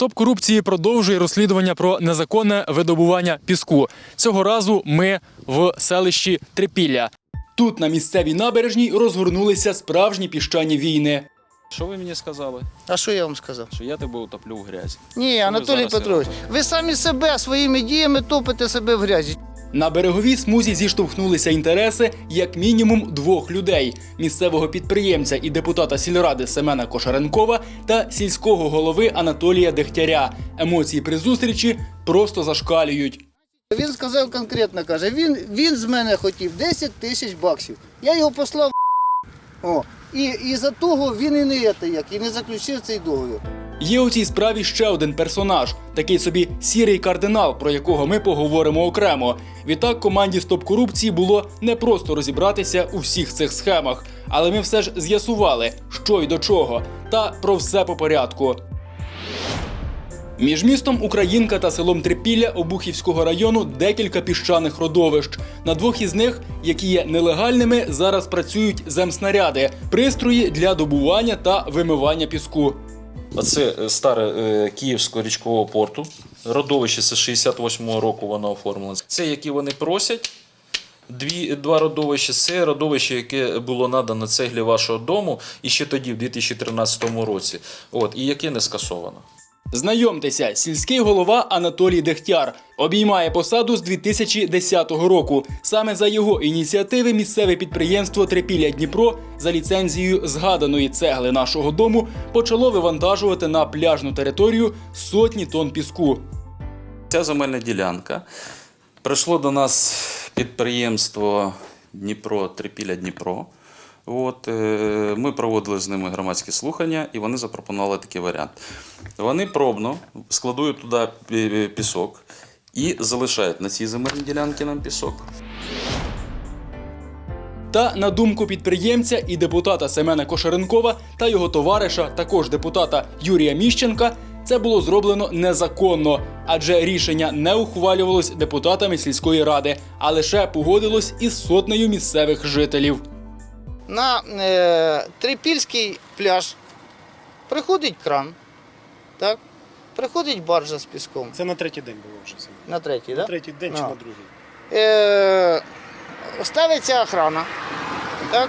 Стоп корупції продовжує розслідування про незаконне видобування піску. Цього разу ми в селищі Трипілля. Тут на місцевій набережній розгорнулися справжні піщані війни. Що ви мені сказали? А що я вам сказав? Що я тебе утоплю в грязі. Ні, Що Анатолій зараз Петрович, ви самі себе своїми діями топите себе в грязі. На береговій смузі зіштовхнулися інтереси як мінімум двох людей: місцевого підприємця і депутата сільради Семена Кошаренкова та сільського голови Анатолія Дегтяря. Емоції при зустрічі просто зашкалюють. Він сказав конкретно, каже, він, він з мене хотів 10 тисяч баксів. Я його послав. О, і, і за того він і не це як, і не заключив цей договір. Є у цій справі ще один персонаж, такий собі сірий кардинал, про якого ми поговоримо окремо. Відтак команді Стоп корупції було не просто розібратися у всіх цих схемах, але ми все ж з'ясували, що й до чого, та про все по порядку. Між містом Українка та селом Трипілля Обухівського району декілька піщаних родовищ. На двох із них, які є нелегальними, зараз працюють земснаряди, пристрої для добування та вимивання піску. Оце е, старе е, Київського річкового порту. Родовище з 68-го року воно оформлено. Це які вони просять. Дві, два родовища це родовище, яке було надано цеглі вашого дому і ще тоді, в 2013 році, от, і яке не скасовано. Знайомтеся, сільський голова Анатолій Дехтяр обіймає посаду з 2010 року. Саме за його ініціативи місцеве підприємство Трипілля Дніпро за ліцензією згаданої цегли нашого дому почало вивантажувати на пляжну територію сотні тонн піску. Ця земельна ділянка прийшло до нас підприємство Дніпро, Трипілля Дніпро. От, е, ми проводили з ними громадські слухання, і вони запропонували такий варіант. Вони пробно складують туди пісок і залишають на цій земельній ділянці нам пісок. Та на думку підприємця і депутата Семена Кошаренкова та його товариша, також депутата Юрія Міщенка, це було зроблено незаконно, адже рішення не ухвалювалось депутатами сільської ради, а лише погодилось із сотнею місцевих жителів. На е, Трипільський пляж приходить кран, так? приходить баржа з піском. Це на третій день було вже. це. На третій, На так? третій день чи на другий. Е, ставиться охрана, так?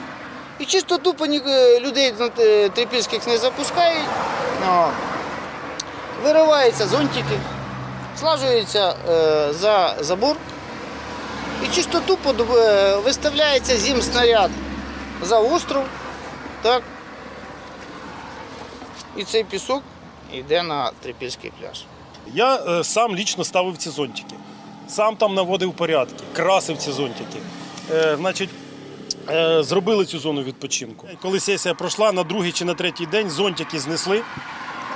І чистоту по ні- е, людей на е, трипільських не запускають. Ну, вириваються зонтики, слажуються е, за забор. І чистоту подоб- е, виставляється зімснаряд за остров. Так? І цей пісок йде на трипільський пляж. Я е, сам лічно ставив ці зонтики. Сам там наводив порядки, красив ці зонтики. Е, значить, е, зробили цю зону відпочинку. Коли сесія пройшла, на другий чи на третій день зонтики знесли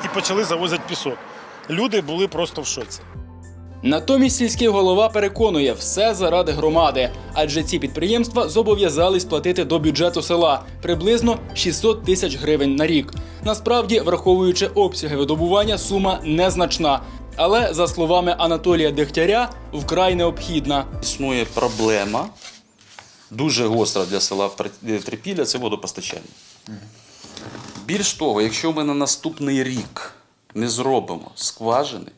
і почали завозити пісок. Люди були просто в шоці. Натомість сільський голова переконує все заради громади, адже ці підприємства зобов'язались платити до бюджету села приблизно 600 тисяч гривень на рік. Насправді, враховуючи обсяги видобування, сума незначна. Але за словами Анатолія Дегтяря, вкрай необхідна. Існує проблема, дуже гостра для села Трипілля це водопостачання. Більш того, якщо ми на наступний рік не зробимо скважини,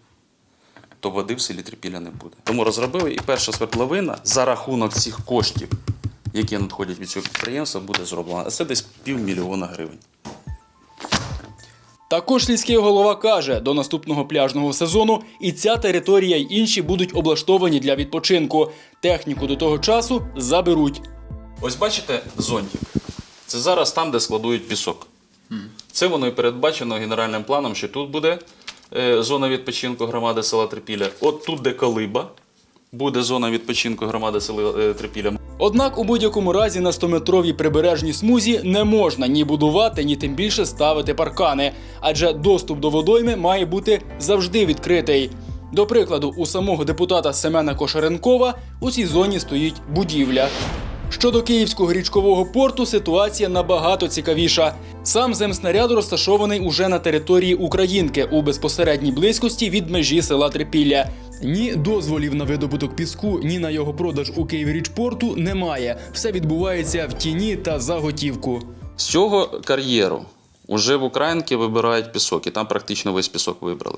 то води в селі Трипілля не буде. Тому розробили і перша свердловина за рахунок цих коштів, які надходять від цього підприємства, буде зроблена. А це десь півмільйона гривень. Також сільський голова каже, до наступного пляжного сезону і ця територія й інші будуть облаштовані для відпочинку. Техніку до того часу заберуть. Ось бачите зонтик. Це зараз там, де складують пісок. Це воно і передбачено генеральним планом, що тут буде зона відпочинку громади села Трипілля. От тут, де колиба, буде зона відпочинку громади села е, Трипілля. Однак у будь-якому разі на 100-метровій прибережній смузі не можна ні будувати, ні тим більше ставити паркани, адже доступ до водойми має бути завжди відкритий. До прикладу, у самого депутата Семена Кошаренкова у цій зоні стоїть будівля. Щодо київського річкового порту, ситуація набагато цікавіша. Сам земснаряд розташований уже на території Українки у безпосередній близькості від межі села Трипілля. Ні дозволів на видобуток піску, ні на його продаж у Київрічпорту немає. Все відбувається в тіні та за готівку. З цього кар'єру вже в Українки вибирають пісок, і там практично весь пісок вибрали.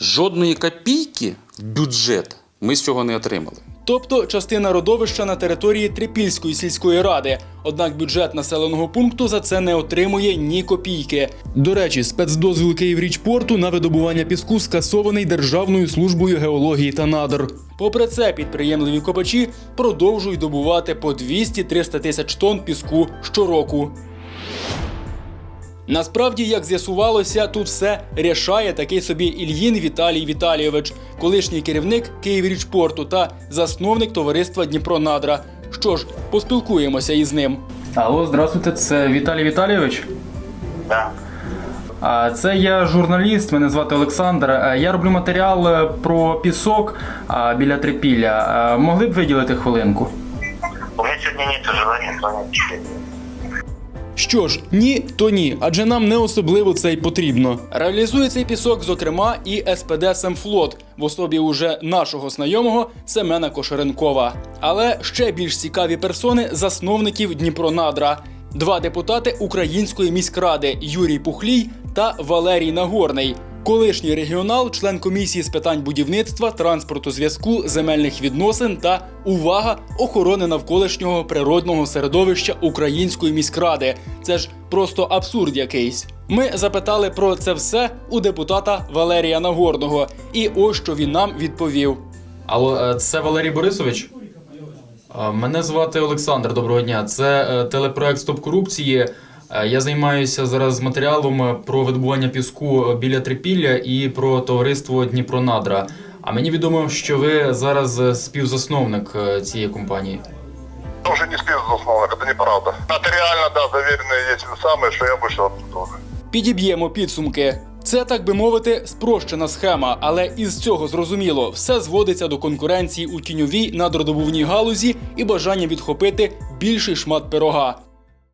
Жодної копійки в бюджет ми з цього не отримали. Тобто частина родовища на території Трипільської сільської ради. Однак бюджет населеного пункту за це не отримує ні копійки. До речі, спецдозвіл Київрічпорту на видобування піску скасований Державною службою геології та надр. Попри це, підприємливі копачі продовжують добувати по 200-300 тисяч тонн піску щороку. Насправді, як з'ясувалося, тут все рішає такий собі Ільїн Віталій Віталійович, колишній керівник Київрічпорту та засновник товариства Дніпронадра. Що ж, поспілкуємося із ним. Алло, здравствуйте, це Віталій Віталійович. Да. А це я журналіст, мене звати Олександр. Я роблю матеріал е, про пісок а, біля Трипілля. Могли б виділити хвилинку? У меня сегодня нет желания звонить. Що ж, ні, то ні, адже нам не особливо це й потрібно. Реалізує цей пісок, зокрема, і СПД Семфлот в особі уже нашого знайомого Семена Кошеренкова. Але ще більш цікаві персони засновників Дніпронадра. Два депутати Української міськради Юрій Пухлій та Валерій Нагорний. Колишній регіонал, член комісії з питань будівництва, транспорту, зв'язку, земельних відносин та увага охорони навколишнього природного середовища Української міськради. Це ж просто абсурд якийсь. Ми запитали про це все у депутата Валерія Нагорного, і ось що він нам відповів. Алло, е, це Валерій Борисович? Е, Мене звати Олександр. Доброго дня. Це е, телепроект Стоп корупції. Е, Я займаюся зараз матеріалом е, про видобування піску е, біля Трипілля і про товариство Дніпронадра. А мені відомо, що ви зараз е, співзасновник е, цієї компанії. Тоже не спецзасновник, это неправда. Нотариально, да, заверенные есть самые, что я вышел оттуда уже. Підіб'ємо підсумки. Це, так би мовити, спрощена схема, але із цього зрозуміло, все зводиться до конкуренції у тіньовій надродобувній галузі і бажання відхопити більший шмат пирога.